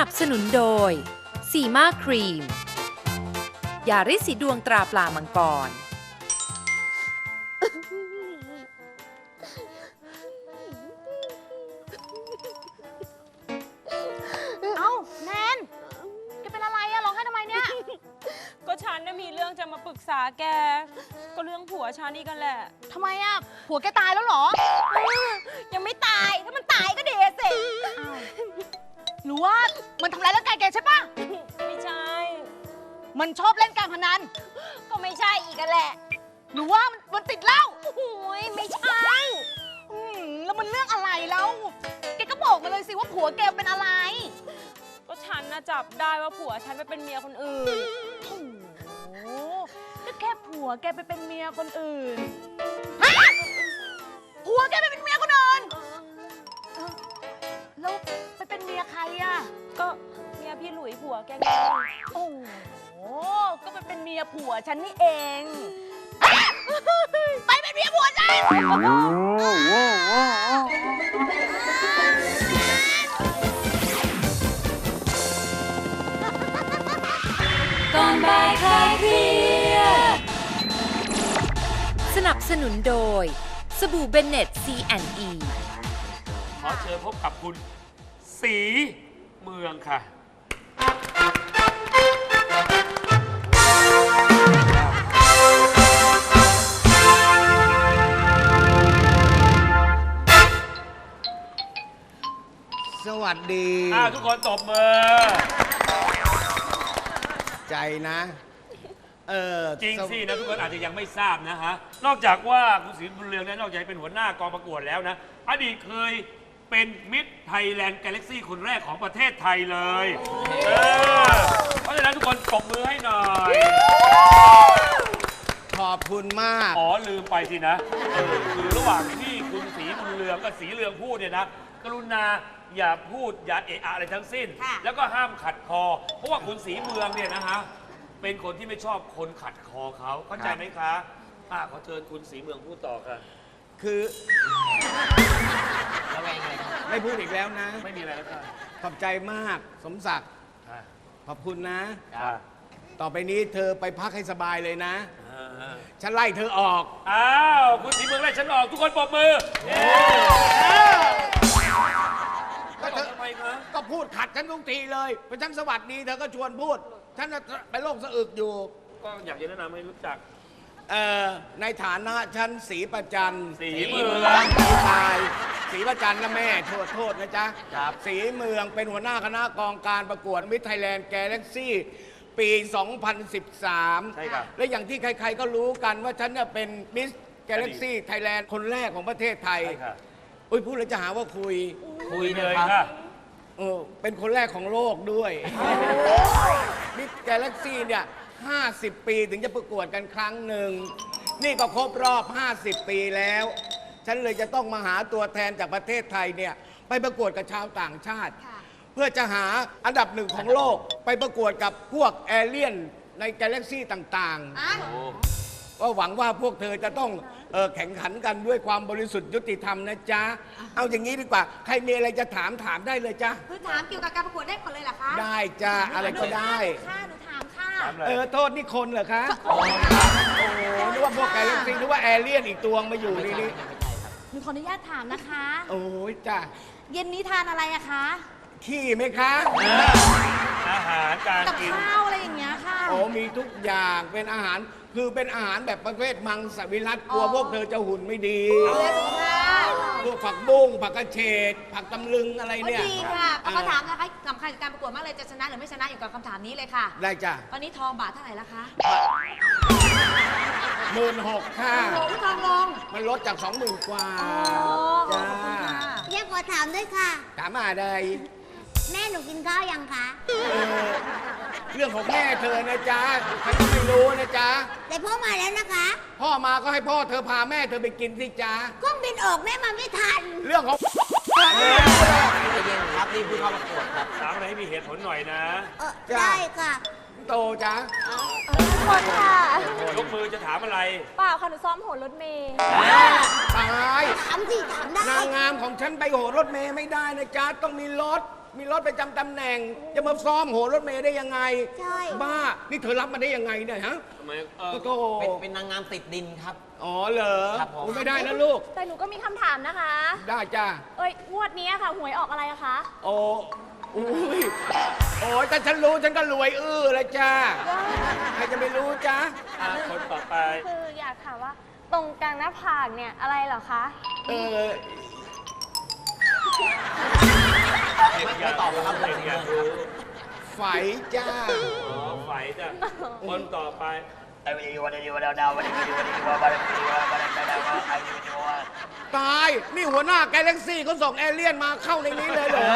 สนับสนุนโดยสีมาครีม ยาริดสีดวงตราปลามังกร เอ้าแนนแกเป็นอะไรอะร้องไห้ทำไมเนี่ย ก็ฉันน่ะมีเรื่องจะมาปรึกษาแก ก็เรื่องผัวฉันนี่กันแหละ ทำไมอะผัวแกตายแล้วเหรอ ยังไม่ตาย ถ้ามันตายก็เดสิ หรือว่ามันทำร้ายร่างกายแกใช่ปะไม่ใช่ มันชอบเล่นการพนัน ก็ไม่ใช่อีกกันแหละ หรือว่ามันมันติดเหล้าโอ้ยไม่ใช่ อืมแล้วมันเรื่องอะไรแล้ว แกก็บอกมาเลยสิว่าผัวแกเป็นอะไร ก็ฉันน่ะจับได้ว่าผัวฉันไปเป็นเมียคนอื่น โอ้โหก็แค่ผัวแกไปเป็นเมียคนอื่นผัวแกไป ผัวแกไงโอ้โห ก็ไปเป็นเมียผัวฉันนี่เอง ไปเป็นเมียผัวฉันก่อนบ่ายคลายเครียดสนับสนุนโดย สบู่เบนเน็ต C&E ขอเชิญพบกับคุณ สีเมืองค่ะ สวัสดีอ้าวทุกคนตบมือ ใจนะ เออจริงสวสินะทุกคนอาจจะยังไม่ทราบนะฮะ นอกจากว่าคุณศรีบุญเรืองนั้นนอกจากเป็นหัวหน้ากองประกวดแล้วนะ อดีตเคยเป็นมิตรไทยแลนด์กาแล็กซี่คนแรกของประเทศไทยเลย เออ เพราะฉะนั้นทุกคนปรบมือให้หน่อย ขอบคุณมาก อ๋อลืมไปสินะเออคือระหว่างที่คุณสีบุญเรืองกับสีเรืองพูดเนี่ยนะ กรุณาอย่าพูดอย่าเอะอะอะไรทั้งสิ้นแล้วก็ห้ามขัดคอ เพราะว่าคุณสีเมืองเนี่ยนะฮะเป็นคนที่ไม่ชอบคนขัดคอเขาเข้าใจไหมคะอ่าขอเชิญคุณสีเมืองพูดต่อค่ะ คือไม่พูดอีกแล้วนะ ไม่มีอะไรแล้วค่ะขอบใจมากสมศักดิ์อ่าขอบคุณนะ อ่าต่อไปนี้เธอไปพักให้สบายเลยนะ อ่าฉันไล่เธอออก อ้าว คุณสีเมืองไล่ฉันออกทุกคนปรบมือเย้ พูดขัดฉันทุกทีเลยพอฉันสวัสดีเธอก็ชวนพูด ฉันน่ะไปนโรคสะอึกอยู่ ก็อยากจะแนะนำให้รู้จัก เอ่อในฐานะฉันสีประจันศรีเมืเมือองงสีชายสีประจันนะแม่โทษโทษนะจ๊ะครับ สีเมืองเป็นหัวหน้าคณะกองการประกวดมิตรไทยแลนด์แกล็กซี่ปี 2013 ใช่ครับ และอย่างที่ใครๆก็รู้กันว่าฉันเนี่ยเป็นมิสแกล็กซี่ไทยแลนด์คนแรกของประเทศไทย ใช่ค่ะ อุ้ยพูดแล้วจะหาว่าคุย คุยเลยค่ะ เออเป็นคนแรกของโลกด้วยมิสแกล็กซี่เนี่ย 50 ปีถึงจะประกวดกันครั้งหนึ่ง นี่ก็ครบรอบ 50 ปีแล้ว ฉันเลยจะต้องมาหาตัวแทนจากประเทศไทยเนี่ย ไปประกวดกับชาวต่างชาติ เพื่อจะหาอันดับหนึ่งของโลกไปประกวดกับพวกแอเลียนในกาแล็กซี่ต่างๆ ก็หวังว่าพวกเธอจะต้องเอ่อแข่งขันกันด้วยความบริสุทธิ์ยุติธรรมนะจ๊ะ เอาอย่างนี้ดีกว่า ใครมีอะไรจะถามถามได้เลยจ้ะ คือถามเกี่ยวกับการประกวดได้ผลเลยเหรอคะได้จ้ะอะไรก็ได้ ค่ะหนูถามค่ะถามเลย เออโทษนี่คนเหรอคะ โอ้นึกว่าพวกแกเล็กซิงนึกว่าแอเลียนอีกตัวมาอยู่นี่นี่หนูขออนุญาตถามนะคะ โอ้ยจ้ะ เย็นนี้ทานอะไรอะคะ ขี้ไหมคะ อาหารการกับกิน ข้าวอะไรอย่างเงี้ยค่ะ โอ้มีทุกอย่างเป็นอาหาร คือเป็นอาหารแบบประเภทมังสวิรัตกลัวอ๋อพวกเธอจะหุ่นไม่ดีดูแลสุขภาพพวกผักบุ้งผักกระเฉดผักตำลึงอะไรก็เนี่ยดีค่ะอ่าเขาถามนะคะสำคัญกับการประกวดมากเลยจะชนะหรือไม่ชนะอยู่กับคำถามนี้เลยค่ะ ได้จ้ะตอนนี้ทองบาทเท่าไหร่ละคะหมื่นหกค่ะโอ้โหทองลงมันลดจากสองหมื่นกว่าอ๋อขอบคุณค่ะ เรียกขอถามด้วยค่ะ ถามอะไรแม่หนูกินข้าวยังคะ เออ เรื่องของแม่เธอนะจ๊ะฉันก็ไม่รู้นะจ๊ะแต่พ่อมาแล้วนะคะพ่อมาก็ให้พ่อเธอพาแม่เธอไปกินสิจ๊ะเครื่องบินออกแม่มาไม่ทัน เรื่องของถามอะไรให้มีเหตุผลหน่อยนะเออได้ค่ะโตจ๊ะคนค่ะยกมือจะถามอะไร เปล่าค่ะหนูซ้อมโหนรถเมย์ตายถามสิถามได้นางงามของฉันไปโหนรถเมย์ไม่ได้นะจ๊ะต้องมีรถ มมีรถประจำตำแหน่ง จะมาซ้อมโหนรถเมย์ได้ยังไง ใช่ บ้า นี่เธอรับมาได้ยังไงเนี่ยฮะทำไมเออโตเป็นเป็นนางงามติดดินครับ อ๋อเหรอครับผม โอ้ไม่ได้นะลูก แต่หนูก็มีคำถามนะคะ ได้จ้าเอ้ยงวดนี้ค่ะหวยออกอะไรอะคะโอ้อุ้ยโอ้ยแต่ฉันรู้ฉันก็รวยอื้อแล้วจ้าใครจะไม่รู้จ้าอะคนต่อไป คืออยากถามว่าตรงกลางหน้าผากเนี่ยอะไรเหรอคะ เออ ไม่ตอบแล้วครับเด็กอยากรู้ไฝจ้า อ๋อไฝจ้ะคนต่อไปตาย นี่หัวหน้าแกาแล็กซี่เขาส่งเอเลี่ยนมาเข้าในนี้เลยเหรอ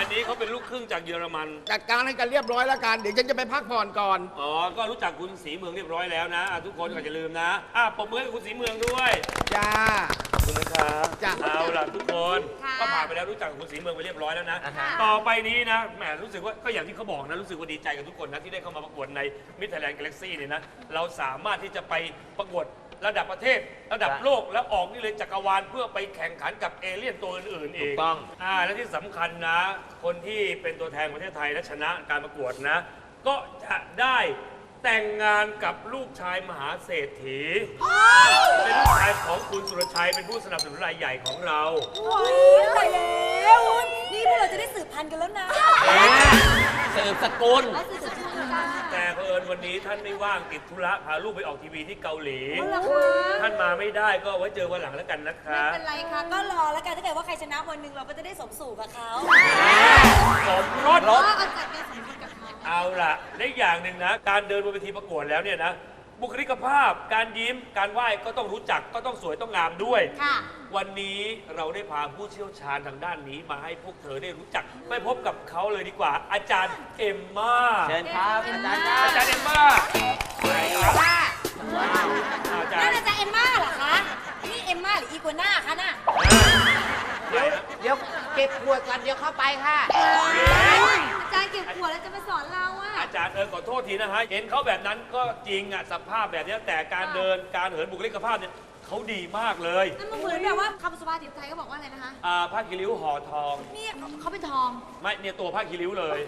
อันนี้เขาเป็นลูกครึ่งจากเยอรมัน จัดการให้กันเรียบร้อยแล้วกัน เดี๋ยวฉันจะไปพักผ่อนก่อน อ๋อ ก็รู้จักคุณสีเมืองเรียบร้อยแล้วนะอะทุกคนก็อย่าลืมนะอะปรบมือให้คุณสีเมืองด้วย จ้า ขอบคุณนะครับจ้ะ เอาล่ะทุกคนค่ะก็ผ่านไปแล้วรู้จักกับคุณสีเมืองไปเรียบร้อยแล้วนะอ่าฮะต่อไปนี้นะแหมรู้สึกว่าก็อย่างที่เขาบอกนะรู้สึกว่าดีใจกับทุกคนนะที่ได้เข้ามาประกวดในมิท h แลนด์กาแล็กซี่เนี่ยนะเราสามารถที่จะไปประกวด ระดับประเทศ ระดับโลกแล้วออกนี่เลยจักรวาลเพื่อไปแข่งขันกับเอเลี่ยนตัวอื่นๆอีกถูกต้องอ่าและที่สำคัญนะ คนที่เป็นตัวแทนประเทศไทยและชนะการประกวดนะ ก็จะได้แต่งงานกับลูกชายมหาเศรษฐี เป็นลูกชายของคุณสุรชัยเป็นผู้สนับสนุนรายใหญ่ของเรา ตายแล้ว นี่พวกเราจะได้สืบพันธุ์กันแล้วนะเสิร์ฟสกุลแต่ เผอิญวันนี้ท่านไม่ว่างติดธุระพาลูกไปออกทีวีที่เกาหลีท่านมาไม่ได้ก็ไว้เจอวันหลังแล้วกันนะคะไม่เป็นไรค่ะ ก็รอแล้วกันถ้าเกิดว่าใครชนะวันหนึ่งเราก็จะได้สมสู่กับเขาสมรส เพราะว่าเอาจัดการสมรสกับเขา เอาล่ะและอีกอย่างหนึ่งนะ การเดินบนเวทีประกวดแล้วเนี่ยนะ บุคลิกภาพ การยิ้ม การไหว้ก็ต้องรู้จัก ก็ต้องสวยต้องงามด้วย ค่ะ วันนี้เราได้พาผู้เชี่ยวชาญทางด้านนี้มาให้พวกเธอได้รู้จัก ไปพบกับเขาเลยดีกว่า อาจารย์เอ็มมาเชิญครับอาจารย์ครับอาจารย์เอ็มมาไหนครับอาจารนั่นย์อาจารย์เอ็มม่าเหรอคะ นี่เอ็มม่าหรืออีกัวน่าคะน่ะไหนนะเดี๋ยวเก็บขวดก่อนเดี๋ยวเข้าไปค่ะ อาจารย์เก็บขวดแล้วจะมาสอนเราอะ อาจารย์เออขอโทษทีนะฮะเห็นเขาแบบนั้นก็จริงอะสภาพแบบเนี้ยแต่การเดินการเหินบุคลิกภาพเนี่ยเขาดีมากเลยนั่นมันเหมือนแบบว่าคำสุภาษิตไทยเขาบอกว่าอะไรนะคะอ่าผ้าคีริ้วห่อทองนี่เขาเป็นทอง ไม่เนี่ยตัวผ้าคีริ้วเลย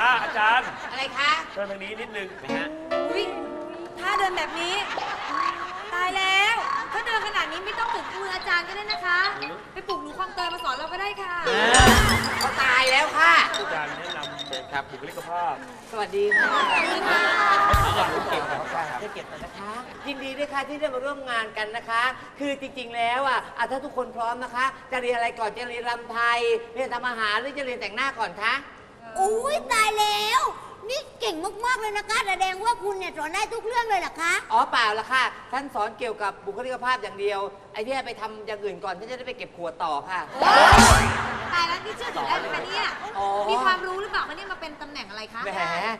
อ่าอาจารย์อะไรคะเชิญทางนี้นิดนึงอุ๊ยถ้าเดินแบบนี้ ตายแล้ว ถ้าเดินขนาดนี้ไม่ต้องถึงมืออาจารย์ก็ได้นะคะ ไปปลุกหนูคลองเตยมาสอนเราก็ได้ค่ะ เขาตายแล้วค่ะ อาจารย์แนะนำเชิญครับบุคลิกภาพสวัสดีค่ะอยากรู้เก็บของค่ะจะเก็บก่อนนะคะ ยินดีด้วยค่ะที่ได้มาร่วมงานกันนะคะ คือจริงๆแล้วอะอะถ้าทุกคนพร้อมนะคะ จะเรียนอะไรก่อนจะเรียนรำไทยเรียนทำอาหารหรือจะเรียนแต่งหน้าก่อนคะอุ้ยตายแล้ว นี่เก่งมากๆเลยนะคะแสดงว่าคุณเนี่ยสอนได้ทุกเรื่องเลยเหรอคะอ๋อเปล่าละค่ะท่านสอนเกี่ยวกับบุคลิกภาพอย่างเดียวไอ้ที่ให้ไปทำอย่างอื่นก่อนที่จะได้ไปเก็บขวดต่อค่ะ ตายแล้วนี่เชื่อถือได้ไหมคะเนี่ยอ๋อมีความรู้หรือเปล่าคะเนี่ยมาเป็นตำแหน่งอะไรคะแหม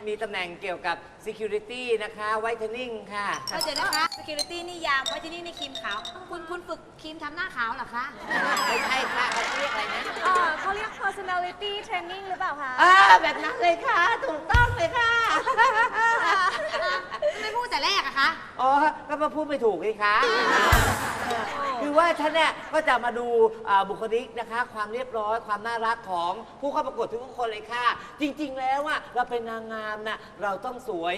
มีตำแหน่งเกี่ยวกับ security นะคะ whitening ค่ะ เอาเดี๋ยวนะคะ security นี่ยามไว้ที่นี่ในครีมขาว คุณคุณฝึกครีมทำหน้าขาวเหรอคะไม่ใช่ค่ะเขาเรียกอะไรนะเออเขาเรียก personality training หรือเปล่าคะ อ่าแบบนั้นเลยค่ะ ถูกต้องเลยค่ะไม่พูดแต่แรกอะคะ อ๋อ ก็มาพูดไม่ถูกเลยค่ะ คือว่าฉันเนี่ยก็จะมาดูอ่าบุคลิกนะคะ ความเรียบร้อยความน่ารักของผู้เข้าประกวดทุกๆคนเลยค่ะ จริง ๆ แล้วอะเราเป็นนางงามนะเราต้องสวย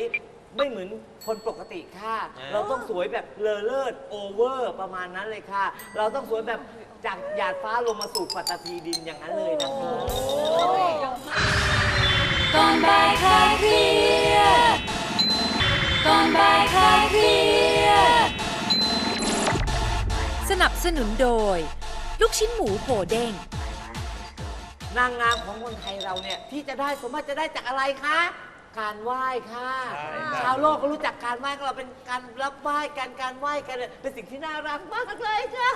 ไม่เหมือนคนปกติค่ะเราต้องสวยแบบเลอเลิศโอเวอร์ประมาณนั้นเลยค่ะ เราต้องสวยแบบจากหยาดฟ้าลงมาสู่ปัตตภีดินอย่างนั้นเลยนะคะ ก่อนบ่ายคลายเครียดก่อนบ่ายคลายเครียดส นับสนุนโดย ลูกชิ้นหมูโหเด้ง นางงามของคนไทยเราเนี่ย ที่จะได้สมมติจะได้จากอะไรคะ การไหว้ค่ะใช่ครับชาวโลกก็รู้จักการไหว้ของเราเป็นการรับไหว้กันการไหว้กันเนี่ยเป็นสิ่งที่น่ารักมากเลยค่ะ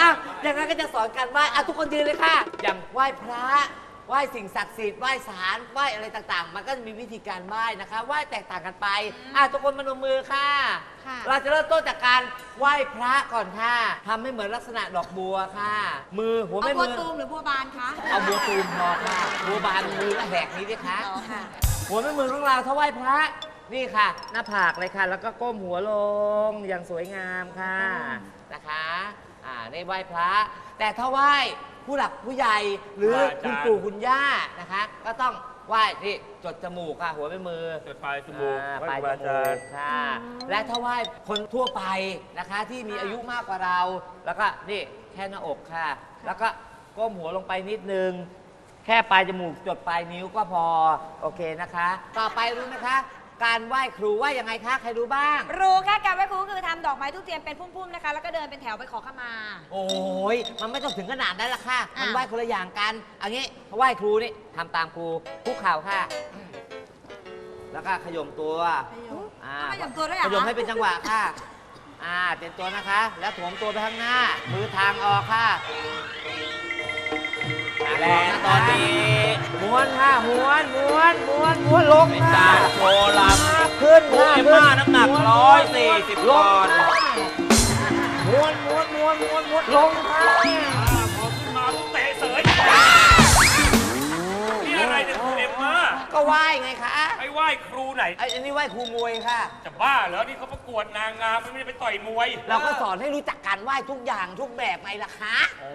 อะอย่างนั้นก็จะสอนการไหว้อะทุกคนยืนเลยค่ะ อย่างไหว้พระ ไหว้สิ่งศักดิ์สิทธิ์ไหว้ศาลไหว้อะไรต่างๆ มันก็จะมีวิธีการไหว้นะคะไหว้แตกต่างกันไปอะทุกคนมานมมือค่ะ ค่ะ เราจะเริ่มต้นจากการไหว้พระก่อนค่ะทำให้เหมือนลักษณะดอกบัวค่ะ มือหัวเอาแม่บัวมือตูมหรือบัวบานคะ เอาบัวตูมพอค่ะบัวบานมือละแหกนี้ด้วยค่ะ อ๋อค่ะ หัวแม่มือของเราถ้าไหว้พระ นี่ค่ะ หน้าผากเลยค่ะ แล้วก็ก้มหัวลงอย่างสวยงามค่ะนะคะ อ่าในไหว้พระ แต่ถ้าไหว้ ผู้หลักผู้ใหญ่หรืออาจารย์ คุณปู่คุณย่านะคะ ก็ต้องไหว้ที่จดจมูกค่ะหัวเป็นมือจดปลายจมูกอ่าไหว้ปลายครูจบาอามูจารกย์ค่ะและถ้าไหว้คนทั่วไปนะคะ ที่มีอายุมากกว่าเรา แล้วก็นี่แค่หน้าอกค่ะ แล้วก็ก้มหัวลงไปนิดนึง แค่ปลายจมูกจดปลายนิ้วก็พอโอเคนะคะ ต่อไปรู้นะคะ การไหว้ครูไหว้ยังไงคะใครรู้บ้าง รู้ค่ะการไหว้ครูก็คือทำดอกไม้ทุกเทียนเป็นพุ่มๆนะคะ แล้วก็เดินเป็นแถวไปขอขมา โอ้ยมันไม่ต้องถึงขนาดนั้นละค่ะมันอะไหว้คนละอย่างกันเอันนี้ไหว้ครูนี่ทำตามครูคุกเข่าค่ะ แล้วก็ขยมตัวอ่าต้องขยำตัวด้วยเหรขอยมให้เป็นจังหวะค่ะ อ่าเต็มตัวนะคะ แล้วถมตัวไปข้างหน้า มือทางออกค่ะและตอนนี้ม้วนค่ะม้วนม้วนม้วนม้วนลงเป็นค่ะการโชว์ น้ำหนัก140ลปงอนด์ค่ะม้วนม้วนม้วนม้วนม้วนลงค่ะอ่าพอขึ้นมาปุ๊บเตะเสยนี่อะไรเนี่ยครูเอ็มมาก็ไหว้ไงคะไอ้ไหว้ครูไหนไอ้อันนี้ไหว้ครูมวยค่ะ จะบ้าเหรอนี่เขาประกวดนางงามไม่ได้ไปต่อยมวย เราก็สอนให้รู้จักการไหว้ทุกอย่างทุกแบบไงล่ะคะโอ้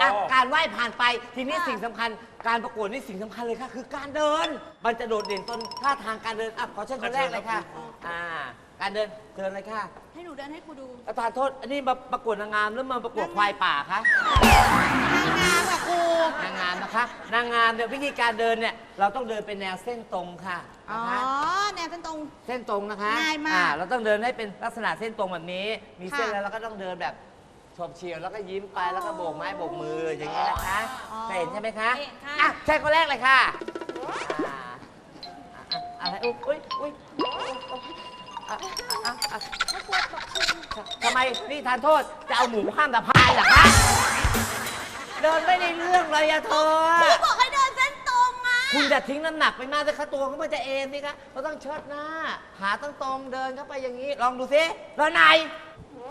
อะการไหว้ผ่านไปทีนี้สิ่งสำคัญ การประกวดนี่สิ่งสำคัญเลยค่ะ คือการเดิน มันจะโดดเด่นต้นท่าทางการเดินอะขอเชิญคนแรกเลยค่ะอ่า การเดินเชิญเลยค่ะให้หนูเดินให้ครูดูประธานโทษ อันนี้มาประกวดนางงามหรือมาประกวดควายป่าคะงามอะครูนางงามนะคะ นางงามเนี่ยวิธีการเดินเนี่ยเราต้องเดินเป็นแนวเส้นตรงค่ะอ๋อนะคะ แนวเป็นตรง เส้นตรงนะคะง่ายมากอ่เราต้องเดินให้เป็นลักษณะเส้นตรงแบบนี้ มีเส้นค่ะแล้วเราก็ต้องเดินแบบโฉบเฉี่ยวแล้วก็ยิ้มไปแล้วก็โบกไม้โบกมืออย่างนี้นะคะอ๋อเคยเห็นใช่ไหมคะเห็นค่ะ อะใช่คนแรกเลยค่ะอ่าอะอะไรอุ๊ยอุ๊ยอุ๊ยอ่ะอะอะทำไมนี่ทานโทษจะเอาหมูข้ามสะพานเหรอคะเดินไม่ได้เรื่องเลยอะเธอบอกให้เดินเส้นตรงอะคุณจะทิ้งน้ำหนักไปมากเลยค่ะตัวเขามันจะเอ็นนี่คะเราต้องเชิดหน้า ขาต้องตรงเดินเข้าไปอย่างนี้ ลองดูสิแล้วไหน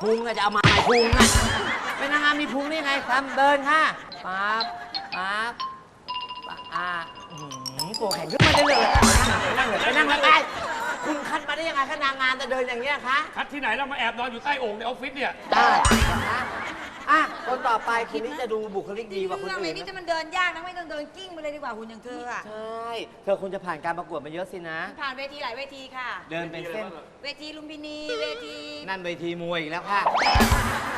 พุงอะจะเอามาไหนพุงอะเป็นนางงามมีพุงนี่ไงทำเดินค่ะปั๊บปั๊บปั๊บอ่าอื้อหือตัวแข็งขึ้นมาได้เลยไปนั่งเลยไปนั่งเลยไป คุณคัดมาได้ยังไงคะนางงามจะเดินอย่างเงี้ยคะ คัดที่ไหนเรามาแอบนอนอยู่ใต้โอ่งในออฟฟิศเนี่ย ได้นะคะอะคนต่อไปคุณนี่จะดูบุคลิกดีกว่าคนเรื่องอื่เลยนนี่นะจะมันเดินยากนะไม่ต้องเดินกิ้งไปเลยดีกว่าหุ่นอย่างเธออะใช่ เธอคงจะผ่านการประกวดมาเยอะสินะ ผ่านเวทีหลายเวทีค่ะ เดินเป็นเส้น เวทีลุมพินีเวทีนั่นเวทีมวยอีกแล้วค่ะ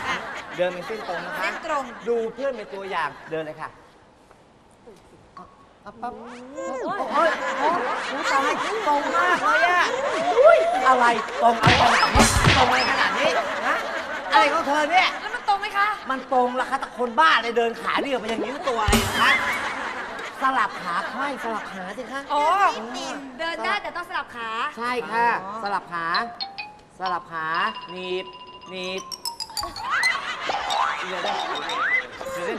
อะ เดินเป็นเส้นตรงนะคะ เส้นตรง ดูเพื่อนเป็นตัวอย่าง เดินเลยค่ะ เอาปั๊บโอ้ยโอ้ยโอ้ยตายตรงมากเลยอะอุ้ยอะไรตรงอะไรขนาดนี้ตรงอะไรขนาดนี้ฮะอะไรของเธอเนี่ย แล้วมันตรงไหมคะมันตรงละคะแต่คนบ้าเลยเดินขาเดียวไปอย่างนี้มันตัวอะไรนะคะสลับขาค่อยสลับขาสิคะอ๋อเดินได้แต่ต้องสลับขา ใช่ค่ะ สลับขา สลับขาหนีบหนีบเดี๋ยวได้เดี๋ยวได้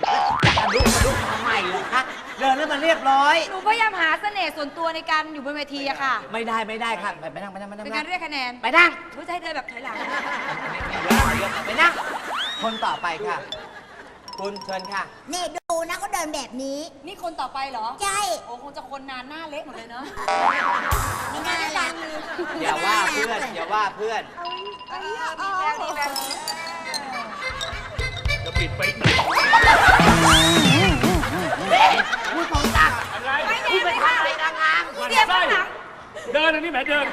กระดุกกระดุกทำไมเหรอคะ เดินให้มันเรียบร้อย หนูพยายามหาเสน่ห์ส่วนตัวในการอยู่บนเวทีอะค่ะ ไม่ได้ไม่ได้ค่ะไปไปนั่งไปนั่งไปนั่ง เป็นการเรียกคะแนนไปนั่ง รู้จะให้เดินแบบถอยหลัง ไปนั่ง คนต่อไปค่ะ คุณเชิญค่ะ นี่ดูนะเขาเดินแบบนี้ นี่คนต่อไปเหรอ ใช่ โอ้คงจะคนนานหน้าเละหมดเลยเนาะไม่น่ารักอย่าว่าเพื่อนอย่าว่าเพื่อนเออมีแบบนี้แบบนี้จะปิดไปไหน คุณสมศักดิ์อะไรคุณไปทำอะไรนางงามมันเสียบไส้ข้างหลังเดินอันนี้แหมเดิน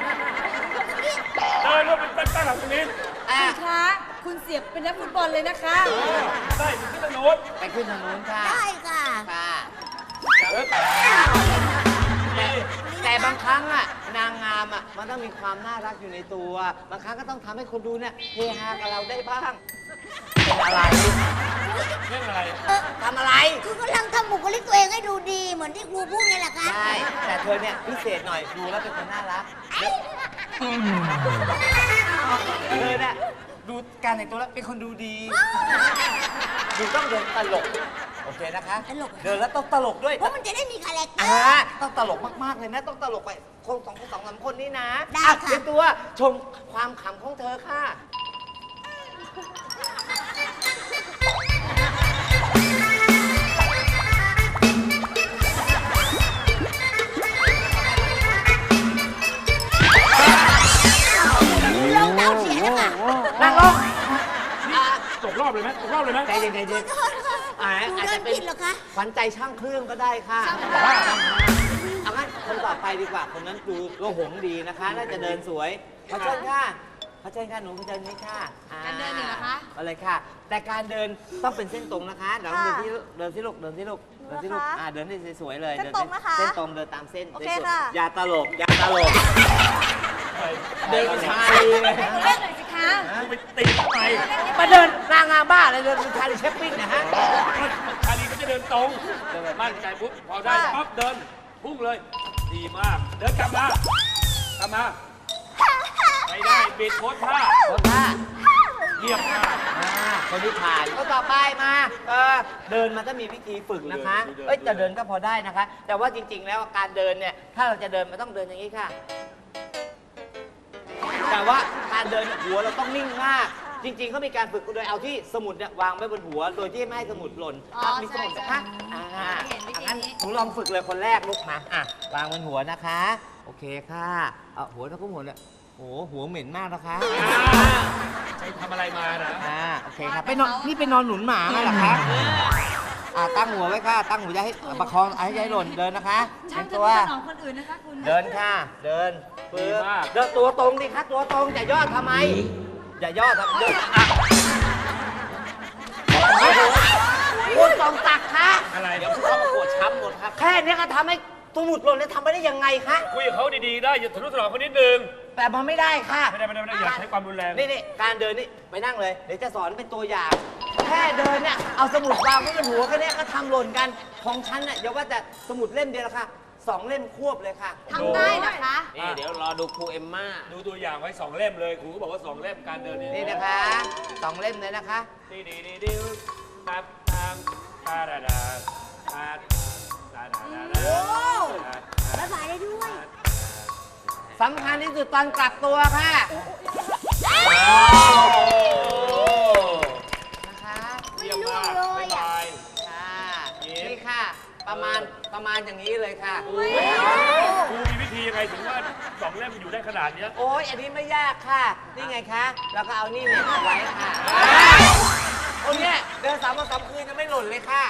เดินแล้วเป็นตั้งหลังตรงนี้อะคุณคะคุณเสียบเป็นนักฟุตบอลเลยนะคะใช่ขึ้นถนนไปขึ้นทางนู้นค่ะ ได้ค่ะค่ะแต่แต่บางครั้งอะนางงามอะมันต้องมีความน่ารักอยู่ในตัว บางครั้งก็ต้องทำให้คนดูเนี่ยเฮฮากับเราได้บ้างำอะไร คือกำลังทำบุคลิกตัวเองให้ดูดีเหมือนที่ครูพูดไงแหละคะใช่ แต่เธอเนี่ยพิเศษหน่อยดูแล้วเป็นคนน่ารัก เธอเนี่ยดูการแต่งตัวแล้วเป็นคนดูดี ดูต้องเดินตลก โอเคนะคะ ตลกเดินแล้วต้องตลกด้วยเพราะมันจะได้มีคาแรคเตออ่าร์ ต้องตลกมากๆเลยนะ ต้องตลกไปคนสองคนสองสามคนนี้นะได้อ่ค่ะเป็นตัวชมความขำของเธอค่ะ รอบเลยไหมตกรอบเลยไหมใจเย็นใจเย็นขอโทษค่ะอ่าหนูอาจเดิจะนเป็นผิดเหรอคะขวัญใจช่างเครื่องก็ได้ค่ะเอางั้นคนต่อไปดีกว่า คนนั้นดูโลหงดีนะคะ น่าจะเดินสวยขอเชิญค่ะขอเชิญค่ะหนูขอเชิญนี่ค่ะอ่การเดินอีกเหรอคะมาเลยค่ะ แต่การเดินต้องเป็นเส้นตรงนะคะเดี๋ยวเดินที่เดินที่ลูกเดินที่ลูกเดินที่ลูกอ่าเดินที่สวยๆเลยเส้นตรงนะคะเส้นตรงเดินตามเส้นโอเคสวยๆค่ะอย่าตลกอย่าตลกเดินเป็นชาลีเลย เล่นหน่อยสิคะกูไปตีทำไมมาเดินนางงามบ้าเลยเดินเป็นชาลีเชฟปิ้งนะฮะ ชาลีก็จะเดินตรงมั่นใจปุ๊บพอได้ปั๊บเดินพุ่งเลย ดีมาก เดินกลับมากลับมาไม่ได้บิดโพสท่าคนท่าเยี่ยมมาก อ่าคนที่ผ่านก็ต่อไปมาเออเดินมันก็มีวิธีฝึกนะคะดูเดินเอ้ยดูเดินจะเดินก็พอได้นะคะ แต่ว่าจริง ๆ แล้วการเดินเนี่ย ถ้าเราจะเดินมันต้องเดินอย่างนี้ค่ะ แต่ว่า การเดินเนี่ยหัวเราต้องนิ่งมาก จริงๆเขามีการฝึกโดยเอาที่สมุดเนี่ยวางไว้บนหัว โดยที่ไม่ให้สมุดหล่นอ๋ออะมีสมุดใช่นะคะใช่อ่าเห็นวิธีนี้ งั้นหนูลองฝึกเลยคนแรกลูกมาอะวางบนหัวนะคะ โอเคค่ะเอาหัวแล้วก็หัวเนี่ยโอ้โหหัวเหม็นมากนะคะไปทำอะไรมานะ อ่าโอเคครับไปนอนนี่ไปนอนหนุนหมามาเหรอคะอ่าตั้งหัวไว้ค่ะ ตั้งหัวอย่าให้ประคองให้อย่าให้หล่นเดินนะคะช่างเตรีจะยมตัวไม่สนองคนอื่นนะคะคุณเดินค่ะ เดิน ดีปึ๊บมาก เดินตัวตรงดิคะตัวตรงอย่าย่อทำไม อย่าย่อทำเดินอะโอ้โหคุณตองตักคะอะไรเดี๋ยวผู้เข้าประกวดช้ำหมดครับแค่เนี้ยก็ทำให้สมุดหล่นแล้วทำไปได้ยังไงคะคุยกับเขาดีๆได้อย่าทะนุถนอมเขานิดนึงแต่มันไม่ได้ค่ะ ไม่ได้ไม่ได้ไม่ได้อย่าใช้ความรุนแรงนี่นี่การเดินนี่ไปนั่งเลยเดี๋ยวจะสอนเป็นตัวอย่าง แค่เดินเนี่ยเอาสมุดวางไว้บนหัวแค่เนี้ยก็ทำหล่นกันของฉันเนี่ยอย่าว่าแต่สมุดเล่มเดียวละค่ะ สองเล่มควบเลยค่ะ ทำได้นะคะ นี่เดี๋ยวรอดูครูเอมม่า ดูตัวอย่างไว้สองเล่มเลยครูก็บอกว่าสองเล่มการเดินเนี่ยนี่นะคะสองเล่มเลยนะคะ ดีดีดีดิวตับตามตาดาดาตาตาดาดาดาโอ้ระบายได้ด้วยสำคัญที่สุดตอนกลับตัวค่ะนะคะเยี่ยมมากไม่ร่วงเลยบ๊ายอะบาย ค่ะยิ้มนี่ค่ะ ประมาณ ประมาณอย่างนี้เลยค่ะ ครูมีวิธียังไงถึงว่าสองเล่มมันอยู่ได้ขนาดเนี้ยโอ้ยอันนี้ไม่ยากค่ะ นี่ไงคะแล้วก็เอานี่เนี่ยเอาไว้ค่ะโอ้เนี่ยเดินสามวันสามคืนยังไม่หล่นเลยค่ะ